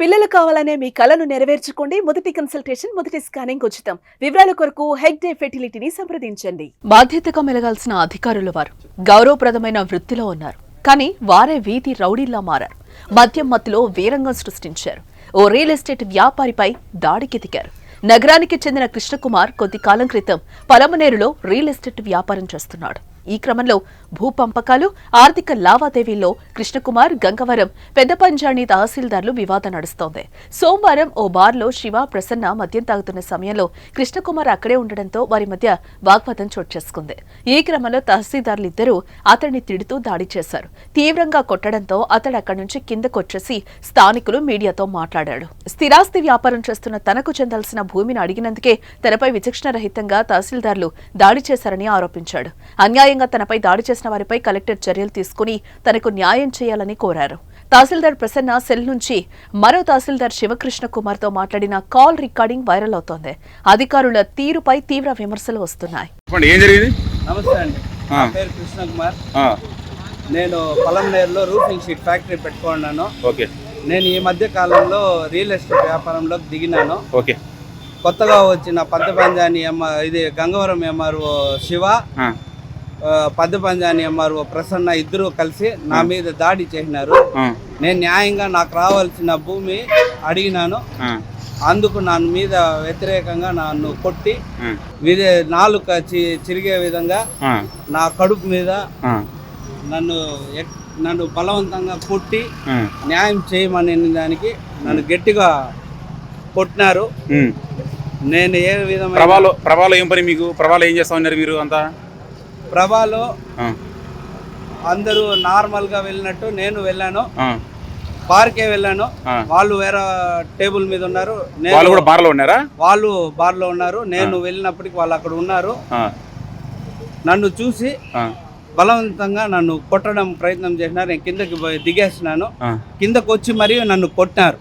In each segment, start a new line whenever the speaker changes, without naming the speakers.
పిల్లలు కావాలనే మీ కలను నెరవేర్చుకోండి. మొదటి కన్సల్టేషన్ మొదటి స్కానింగ్ ఉచితం. వివరాల కొరకు హెగ్ డే ఫెర్టిలిటీని సంప్రదించండి. బాధ్యతగా మెలగాల్సిన అధికారులు వారు గౌరవప్రదమైన వృత్తిలో ఉన్నారు. కానీ వారే వీధి రౌడీల్లా మారారు. మద్యం మత్తులో వీరంగం సృష్టించారు. ఓ రియల్ ఎస్టేట్ వ్యాపారిపై దాడికి దిగారు నగరానికి చెందిన కృష్ణకుమార్ కొద్ది కాలం క్రితం పలమనేరులో రియల్ ఎస్టేట్ వ్యాపారం చేస్తున్నాడు. ఈ క్రమంలో భూ పంపకాలు ఆర్థిక లావాదేవీల్లో కృష్ణకుమార్ గంగవరం పెద్ద పంజాణి తహసీల్దార్లు వివాదం నడుస్తోంది. సోమవారం ఓ బార్లో శివ ప్రసన్న మద్యం తాగుతున్న సమయంలో కృష్ణకుమార్ అక్కడే ఉండడంతో వారి మధ్య వాగ్వాదం చోటు చేసుకుంది. ఈ క్రమంలో తహసీల్దార్లు ఇద్దరూ అతన్ని తిడుతూ దాడి చేశారు. తీవ్రంగా కొట్టడంతో అతడు అక్కడి నుంచి కిందకొచ్చేసి స్థానికులు మీడియాతో మాట్లాడాడు. స్థిరాస్తి వ్యాపారం చేస్తున్న తనకు చెందాల్సిన భూమిని అడిగినందుకే తనపై విచక్షణ రహితంగా తహసీల్దార్లు దాడి చేశారని ఆరోపించాడు. అన్యాయంగా తనపై దాడి చేసిన వారిపై కలెక్టర్ చర్యలు తీసుకుని తనకు న్యాయం చేయాలని కోరారు. తహసీల్దార్ ప్రసన్న సెల్ నుంచి మరో తహసీల్దార్ శివకృష్ణ కుమార్తో మాట్లాడిన కాల్ రికార్డింగ్ వైరల్ అవుతోంది. అధికారుల తీరుపై తీవ్ర విమర్శలు వస్తున్నాయి.
చెప్పండి ఏం జరిగింది?
నమస్తే అండి.
ఆ.
నా పేరు కృష్ణ కుమార్.
ఆ,
నేను పొలంనేరులో రూఫింగ్ షీట్ ఫ్యాక్టరీ పెట్టుకున్నాను.
ఓకే.
నేను ఈ మధ్య కాలంలో రియల్ ఎస్టేట్ వ్యాపారంలోకి దిగినాను.
ఓకే.
కొత్తగా వచ్చిన పద్ద పంజాని ఎమ్మ ఇది గంగవరం ఎంఆర్ఓ శివ. పద్ద పంజాని ఎంఆర్ఓ ప్రసన్న ఇద్దరు కలిసి నా మీద దాడి చేసినారు. నేను న్యాయంగా నాకు రావాల్సిన భూమి అడిగినాను. అందుకు నా మీద వ్యతిరేకంగా నన్ను కొట్టి నాలుక చిరిగే విధంగా నా కడుపు మీద నన్ను నన్ను బలవంతంగా కొట్టి న్యాయం చేయమని దానికి నన్ను గట్టిగా కొట్టినారు. నేను ఏ
ప్రభాలో ప్రభాలో ఏం పని మీకు? ప్రభాలో ఏం చేస్తా ఉన్నారు మీరు అంతా?
ప్రభాలో అందరూ నార్మల్గా వెళ్ళినట్టు నేను వెళ్ళాను.
ఆ,
బార్కే వెళ్ళాను. వాళ్ళు వేరే టేబుల్ మీద ఉన్నారు.
వాళ్ళు కూడా బార్లో ఉన్నారా?
వాళ్ళు బార్లో ఉన్నారు. నేను వెళ్ళినప్పటికి వాళ్ళు అక్కడ ఉన్నారు. నన్ను చూసి బలవంతంగా నన్ను కొట్టడం ప్రయత్నం చేసినారు. నేను కిందకి దిగేసినాను కిందకు వచ్చి మరియు నన్ను కొట్టినారు.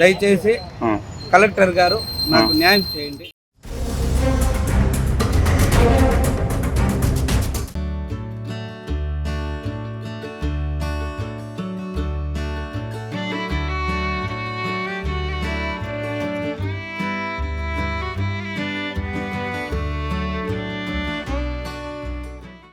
దయచేసి. కలెక్టర్ గారు నాకు న్యాయం చేయండి.